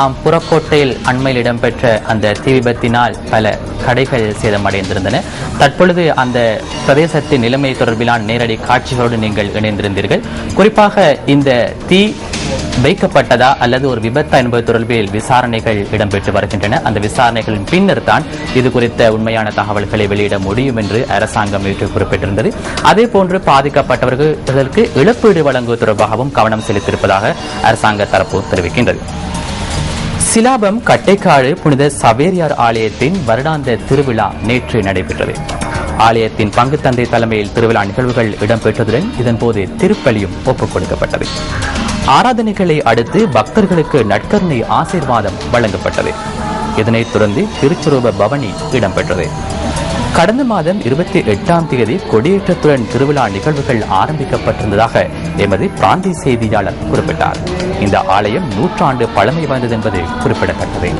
ஆம் புறக்கோட்டையில் அண்மையில் இடம்பெற்ற அந்த தீ விபத்தினால் பல கடைகள் சேதமடைந்திருந்தன. தற்பொழுது அந்த பிரதேசத்தின் நிலைமை தொடர்பிலான நேரடி காட்சிகளோடு நீங்கள் இணைந்திருந்தீர்கள். குறிப்பாக இந்த தீ வைக்கப்பட்டதா அல்லது ஒரு விபத்தா என்பது தொடர்பில் விசாரணைகள் இடம்பெற்று வருகின்றன. அந்த விசாரணைகளின் பின்னர் தான் இது குறித்த உண்மையான தகவல்களை வெளியிட முடியும் என்று அரசாங்கம் நேற்று குறிப்பிட்டிருந்தது. அதே போன்று பாதிக்கப்பட்டவர்களுக்கு இழப்பீடு வழங்குவது தொடர்பாகவும் கவனம் செலுத்தியிருப்பதாக அரசாங்க தரப்பு தெரிவிக்கின்றது. சிலாபம் கட்டைக்காடு புனித சவேரியார் ஆலயத்தின் வருடாந்த திருவிழா நேற்று நடைபெற்றது. ஆலயத்தின் பங்கு தந்தை தலைமையில் திருவிழா நிகழ்வுகள் இடம்பெற்றதுடன் இதன்போது திருப்பலியும் ஒப்புக் கொடுக்கப்பட்டது. ஆராதனைகளை அடுத்து பக்தர்களுக்கு நட்கருணை ஆசீர்வாதம் வழங்கப்பட்டது. இதனைத் தொடர்ந்து திருச்சுரூப பவனி இடம்பெற்றது. கடந்த மாதம் இருபத்தி எட்டாம் தேதி கொடியேற்றத்துடன் திருவிழா நிகழ்வுகள் ஆரம்பிக்கப்பட்டிருந்ததாக எமது பிராந்திய செய்தியாளர் குறிப்பிட்டார். இந்த ஆலயம் நூற்றாண்டு பழமை வாய்ந்தது என்பது குறிப்பிடத்தக்கது.